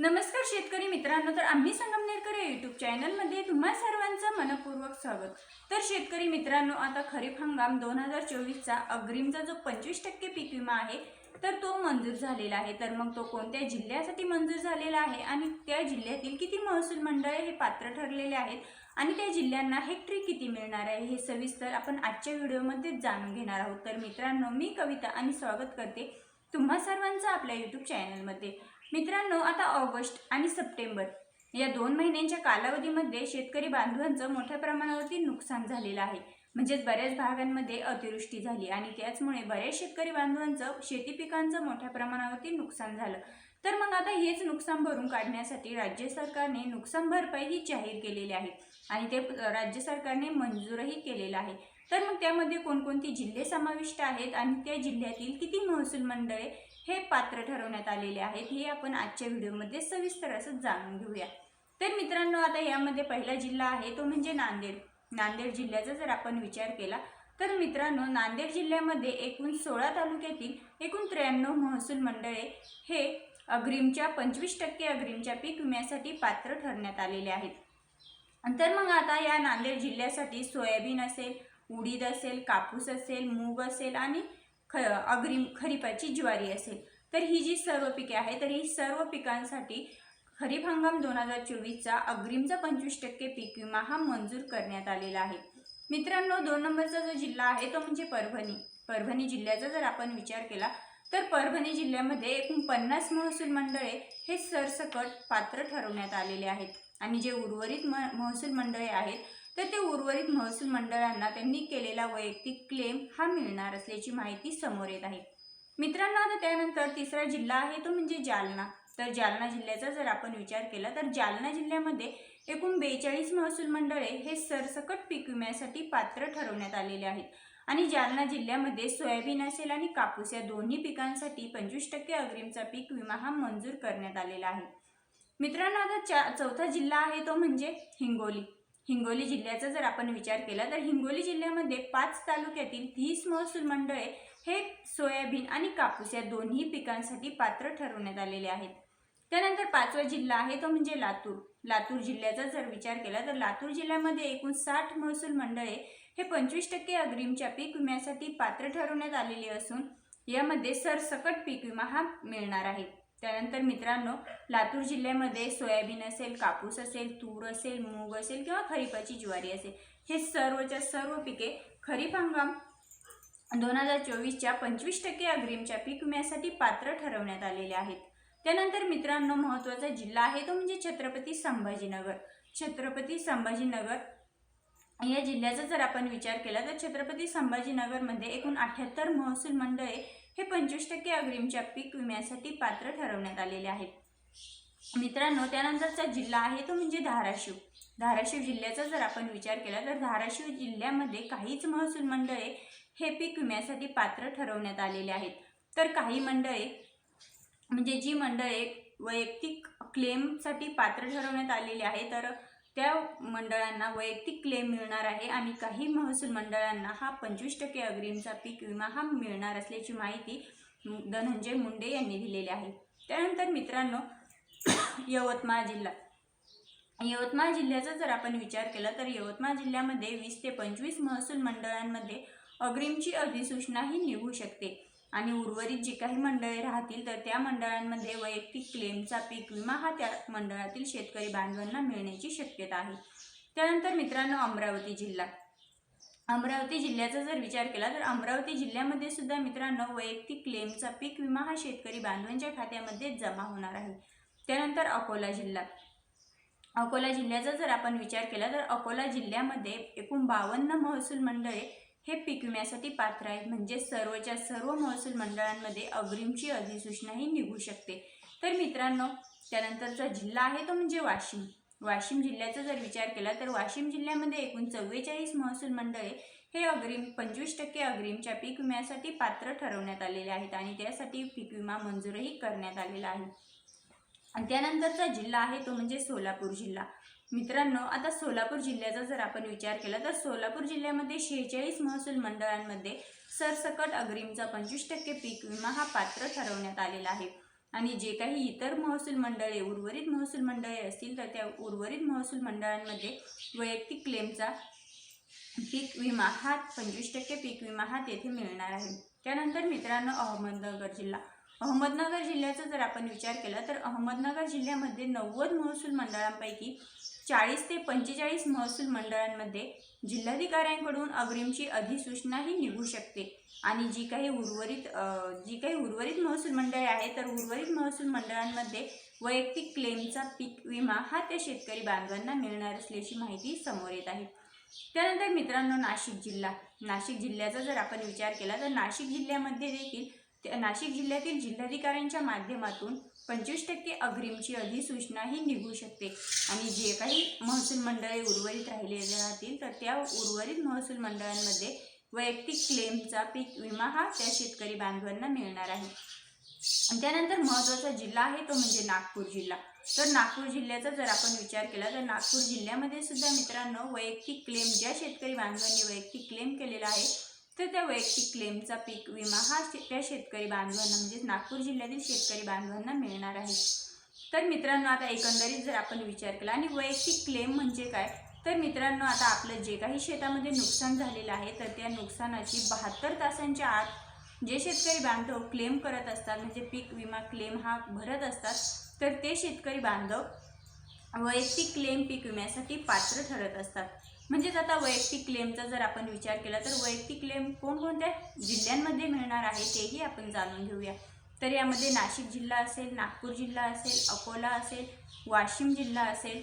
नमस्कार शेतकरी मित्रांनो तर आम्ही संगमनेरकर या यूट्यूब चॅनलमध्ये तुम्हा सर्वांचं मनपूर्वक स्वागत. तर शेतकरी मित्रांनो आता खरीप हंगाम दोन हजार चोवीसचा अग्रिमचा जो पंचवीस टक्के पीक विमा आहे तर तो मंजूर झालेला आहे. तर मग तो कोणत्या जिल्ह्यासाठी मंजूर झालेला आहे आणि त्या जिल्ह्यातील किती महसूल मंडळे हे पात्र ठरलेले आहेत आणि त्या जिल्ह्यांना हेक्टरी किती मिळणार आहे हे सविस्तर आपण आजच्या व्हिडिओमध्ये जाणून घेणार आहोत. तर मित्रांनो मी कविता आणि स्वागत करते तुम्हा सर्वांचं आपल्या यूट्यूब चॅनलमध्ये मित्रांनो आता ऑगस्ट आणि सप्टेंबर. या दोन महिन्यांच्या कालावधीमध्ये शेतकरी बांधवांचं मोठ्या प्रमाणावरती नुकसान झालेलं आहे. म्हणजेच बऱ्याच भागांमध्ये अतिवृष्टी झाली आणि त्याचमुळे बऱ्याच शेतकरी बांधवांचं शेती पिकांचं मोठ्या प्रमाणावरती नुकसान झालं. तर मग आता हेच नुकसान भरून काढण्यासाठी राज्य सरकारने नुकसान भरपाई ही जाहीर केलेली आहे आणि ते राज्य सरकारने मंजूरही केलेलं आहे. तर मग त्यामध्ये कोणकोणती जिल्हे समाविष्ट आहेत आणि त्या जिल्ह्यातील किती महसूल मंडळे हे पात्र ठरवण्यात आलेले आहेत हे आपण आजच्या व्हिडिओमध्ये सविस्तर असं जाणून घेऊया. तर मित्रांनो आता यामध्ये पहिला जिल्हा आहे तो म्हणजे नांदेड. नांदेड जिल्ह्याचा जर आपण विचार केला तर मित्रांनो नांदेड जिल्ह्यामध्ये एकूण सोळा तालुक्यातील एकूण त्र्याण्णव महसूल मंडळे हे अग्रिमच्या पंचवीस टक्के अग्रिमच्या पीक विम्यासाठी पात्र ठरण्यात आलेले आहेत. तर मग आता या नांदेड जिल्ह्यासाठी सोयाबीन असेल उडीद असेल कापूस असेल मूग असेल आणि ख अग्रिम खरीपाची ज्वारी असेल. तर ही जी सर्व पिके आहे तर ही सर्व पिकांसाठी खरीप हंगाम दोन हजार चोवीसचा अग्रिमचा पंचवीस टक्के पीक विमा हा मंजूर करण्यात आलेला आहे. मित्रांनो दोन नंबरचा जो जिल्हा आहे तो म्हणजे परभणी. परभणी जिल्ह्याचा जर आपण विचार केला तर परभणी जिल्ह्यामध्ये एकूण पन्नास महसूल मंडळे हे सरसकट पात्र ठरवण्यात आलेले आहेत. आणि जे उर्वरित म महसूल मंडळे आहेत तर ते उर्वरित महसूल मंडळांना त्यांनी केलेला वैयक्तिक क्लेम हा मिळणार असल्याची माहिती समोर येत आहे. मित्रांनो आता त्यानंतर तिसरा जिल्हा आहे तो म्हणजे जालना. तर जालना जिल्ह्याचा जर आपण विचार केला तर जालना जिल्ह्यामध्ये एकूण बेचाळीस महसूल मंडळे हे सरसकट पीक विम्यासाठी पात्र ठरवण्यात आलेले आहेत. आणि जालना जिल्ह्यामध्ये सोयाबीन असेल आणि कापूस या दोन्ही पिकांसाठी पंचवीस टक्के अग्रिमचा पीक विमा हा मंजूर करण्यात आलेला आहे. मित्रांनो आता चा चौथा जिल्हा आहे तो म्हणजे हिंगोली. हिंगोली जिल्ह्याचा जर आपण विचार केला तर हिंगोली जिल्ह्यामध्ये पाच तालुक्यातील तीस महसूल मंडळे हे सोयाबीन आणि कापूस या दोन्ही पिकांसाठी पात्र ठरवण्यात आलेले आहेत. त्यानंतर पाचवा जिल्हा आहे तो म्हणजे लातूर. लातूर जिल्ह्याचा जर विचार केला तर लातूर जिल्ह्यामध्ये एकूण साठ महसूल मंडळे हे पंचवीस टक्के अग्रिमच्या पीक विम्यासाठी पात्र ठरवण्यात आलेली असून यामध्ये सरसकट पीक विमा हा मिळणार आहे. त्यानंतर मित्रांनो लातूर जिल्ह्यामध्ये सोयाबीन असेल कापूस असेल तूर असेल मूग असेल किंवा खरीपाची ज्वारी असेल हे सर्वच्या सर्व पिके खरीप हंगाम दोन हजार चोवीसच्या पंचवीस टक्के अग्रिमच्या पीक विम्यासाठी पात्र ठरवण्यात आलेले आहेत. त्यानंतर मित्रांनो महत्त्वाचा जिल्हा आहे तो म्हणजे छत्रपती संभाजीनगर. छत्रपती संभाजीनगर या जिल्ह्याचा जर आपण विचार केला तर छत्रपती संभाजीनगरमध्ये एकूण अठ्याहत्तर महसूल मंडळे हे पंचवीस टक्के अग्रिमच्या पीक विम्यासाठी पात्र ठरवण्यात आलेले आहेत. मित्रांनो त्यानंतरचा जिल्हा आहे तो म्हणजे धाराशिव. धाराशिव जिल्ह्याचा जर आपण विचार केला तर धाराशिव जिल्ह्यामध्ये काहीच महसूल मंडळे हे पीक विम्यासाठी पात्र ठरवण्यात आलेले आहेत. तर काही मंडळे म्हणजे जी मंडळे वैयक्तिक क्लेमसाठी पात्र ठरवण्यात आलेली आहे तर त्या मंडळांना वैयक्तिक क्लेम मिळणार आहे आणि काही महसूल मंडळांना हा पंचवीस टक्के अग्रिमचा पीक विमा हा मिळणार असल्याची माहिती धनंजय मुंडे यांनी दिलेली आहे. त्यानंतर मित्रांनो यवतमाळ जिल्हा. यवतमाळ जिल्ह्याचा जर आपण विचार केला तर यवतमाळ जिल्ह्यामध्ये वीस ते पंचवीस महसूल मंडळांमध्ये अग्रिमची अधिसूचना ही निघू शकते. आणि उर्वरित जी काही मंडळे राहतील तर त्या मंडळांमध्ये वैयक्तिक क्लेमचा पीक विमा हा त्या मंडळातील शेतकरी बांधवांना मिळण्याची शक्यता आहे. त्यानंतर मित्रांनो अमरावती जिल्हा. अमरावती जिल्ह्याचा जर विचार केला तर अमरावती जिल्ह्यामध्ये सुद्धा मित्रांनो वैयक्तिक क्लेमचा पीक विमा हा शेतकरी बांधवांच्या खात्यामध्ये जमा होणार आहे. त्यानंतर अकोला जिल्हा. अकोला जिल्ह्याचा जर आपण विचार केला तर अकोला जिल्ह्यामध्ये एकूण बावन्न महसूल मंडळे हे पीक विम्यासाठी पात्र आहेत. म्हणजे सर्वच्या सर्व महसूल मंडळांमध्ये अग्रिमची अधिसूचनाही निघू शकते. तर मित्रांनो त्यानंतरचा जिल्हा आहे तो म्हणजे वाशिम. वाशिम जिल्ह्याचा जर विचार केला तर वाशिम जिल्ह्यामध्ये एकूण चव्वेचाळीस महसूल मंडळे हे अग्रिम पंचवीस टक्के अग्रिमच्या पीक विम्यासाठी पात्र ठरवण्यात आलेले आहेत आणि त्यासाठी पीक विमा मंजूरही करण्यात आलेला आहे. आणि त्यानंतरचा जिल्हा आहे तो म्हणजे सोलापूर जिल्हा. मित्रांनो आता सोलापूर जिल्ह्याचा जर आपण विचार केला तर सोलापूर जिल्ह्यामध्ये शेहेचाळीस महसूल मंडळांमध्ये सरसकट अग्रिमचा पंचवीस टक्के पीक विमा हा पात्र ठरवण्यात आलेला आहे. आणि जे काही इतर महसूल मंडळे उर्वरित महसूल मंडळे असतील तर त्या उर्वरित महसूल मंडळांमध्ये वैयक्तिक क्लेमचा पीक विमा हा पंचवीस टक्के पीक विमा हा तेथे मिळणार आहे. त्यानंतर मित्रांनो अहमदनगर जिल्हा. अहमदनगर जिल्ह्याचा जर आपण विचार केला तर अहमदनगर जिल्ह्यामध्ये नव्वद महसूल मंडळांपैकी चाळीस ते पंचेचाळीस महसूल मंडळांमध्ये जिल्हाधिकाऱ्यांकडून अग्रिमची अधिसूचनाही निघू शकते. आणि जी काही उर्वरित जी काही उर्वरित महसूल मंडळे आहेत तर उर्वरित महसूल मंडळांमध्ये वैयक्तिक क्लेमचा पीक विमा हा त्या शेतकरी बांधवांना मिळणार असल्याची माहिती समोर येत आहे. त्यानंतर मित्रांनो नाशिक जिल्हा. नाशिक जिल्ह्याचा जर आपण विचार केला तर नाशिक जिल्ह्यामध्ये देखील नाशिक जिल्ह्यातील जिल्हाधिकाऱ्यांच्या माध्यमातून पंचवीस टक्के अग्रिमची अधिसूचनाही निघू शकते. आणि जे काही महसूल मंडळे उर्वरित राहिलेले राहतील तर त्या उर्वरित महसूल मंडळांमध्ये वैयक्तिक क्लेमचा पीक विमा हा त्या शेतकरी बांधवांना मिळणार आहे. आणि त्यानंतर महत्त्वाचा जिल्हा आहे तो म्हणजे नागपूर जिल्हा. तर नागपूर जिल्ह्याचा जर आपण विचार केला तर नागपूर जिल्ह्यामध्ये सुद्धा मित्रांनो वैयक्तिक क्लेम ज्या शेतकरी बांधवांनी वैयक्तिक क्लेम केलेला आहे तर त्या वैयक्तिक क्लेमचा पीक विमा हा शे- त्या शेतकरी बांधवांना म्हणजेच नागपूर जिल्ह्यातील शेतकरी बांधवांना मिळणार आहे. तर मित्रांनो आता एकंदरीत जर आपण विचार केला आणि वैयक्तिक क्लेम म्हणजे काय? तर मित्रांनो आता आपलं जे काही शेतामध्ये नुकसान झालेलं आहे तर त्या नुकसानाची बहात्तर तासांच्या आत जे शेतकरी बांधव क्लेम करत असतात म्हणजे पीक विमा क्लेम हा भरत असतात तर ते शेतकरी बांधव वैयक्तिक क्लेम पीक विम्यासाठी पात्र ठरत असतात. म्हणजेच आता वैयक्तिक क्लेमचा जर आपण विचार केला तर वैयक्तिक क्लेम कोणकोणत्या जिल्ह्यांमध्ये मिळणार आहे तेही आपण जाणून घेऊया. तर यामध्ये नाशिक जिल्हा असेल नागपूर जिल्हा असेल अकोला असेल वाशिम जिल्हा असेल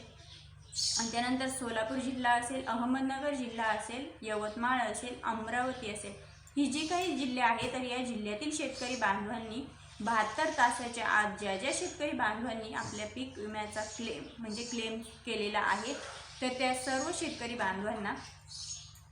आणि त्यानंतर सोलापूर जिल्हा असेल अहमदनगर जिल्हा असेल यवतमाळ असेल अमरावती असेल. ही जी काही जिल्हे आहेत तर या जिल्ह्यातील शेतकरी बांधवांनी बहात्तर तासाच्या आत ज्या ज्या शेतकरी बांधवांनी आपल्या पीक विम्याचा क्लेम म्हणजे क्लेम केलेला आहे तर त्या सर्व शेतकरी बांधवांना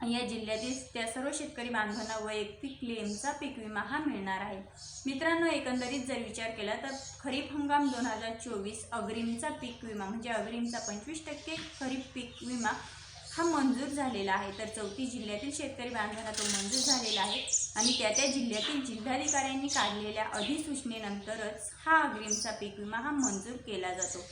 या जिल्ह्यातील त्या सर्व शेतकरी बांधवांना वैयक्तिक क्लेमचा पीक विमा हा मिळणार आहे. मित्रांनो एकंदरीत जर विचार केला तर खरीप हंगाम दोन हजार चोवीस अग्रिमचा पीक विमा म्हणजे अग्रिमचा पंचवीस टक्के खरीप पीक विमा हा मंजूर झालेला आहे. तर चौथी जिल्ह्यातील शेतकरी बांधवांना तो मंजूर झालेला आहे आणि त्या त्या जिल्ह्यातील जिल्हाधिकाऱ्यांनी काढलेल्या अधिसूचनेनंतरच हा अग्रिमचा पीक विमा हा मंजूर केला जातो.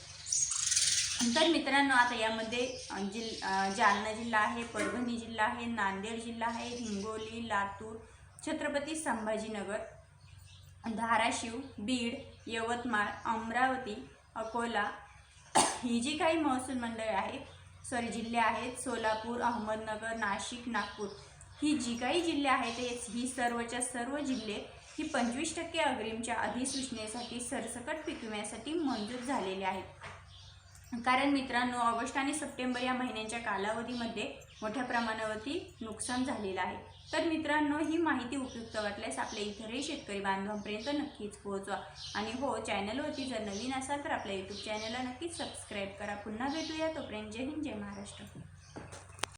तर मित्रांनो आता यामध्ये जिल जालना जिल्हा आहे परभणी जिल्हा आहे नांदेड जिल्हा आहे हिंगोली लातूर छत्रपती संभाजीनगर धाराशिव बीड यवतमाळ अमरावती अकोला ही जी काही महसूल मंडळे आहेत सॉरी जिल्हे आहेत सोलापूर अहमदनगर नाशिक नागपूर ही जी काही जिल्हे आहेत ही सर्वच्या सर्व जिल्हे ही पंचवीस टक्के अग्रिमच्या अधिसूचनेसाठी सरसकट पिकविण्यासाठी मंजूर झालेले आहेत. कारण मित्रांनो ऑगस्ट आणि सप्टेंबर या महिन्यांच्या कालावधीमध्ये मोठ्या प्रमाणावरती नुकसान झालेलं आहे. तर मित्रांनो ही माहिती उपयुक्त वाटल्यास आपल्या इतरही शेतकरी बांधवांपर्यंत नक्कीच पोहोचवा. आणि हो चॅनलवरती जर नवीन असाल तर आपल्या यूट्यूब चॅनलला नक्कीच सबस्क्राईब करा. पुन्हा भेटूया तोपर्यंत जय हिंद जय महाराष्ट्र.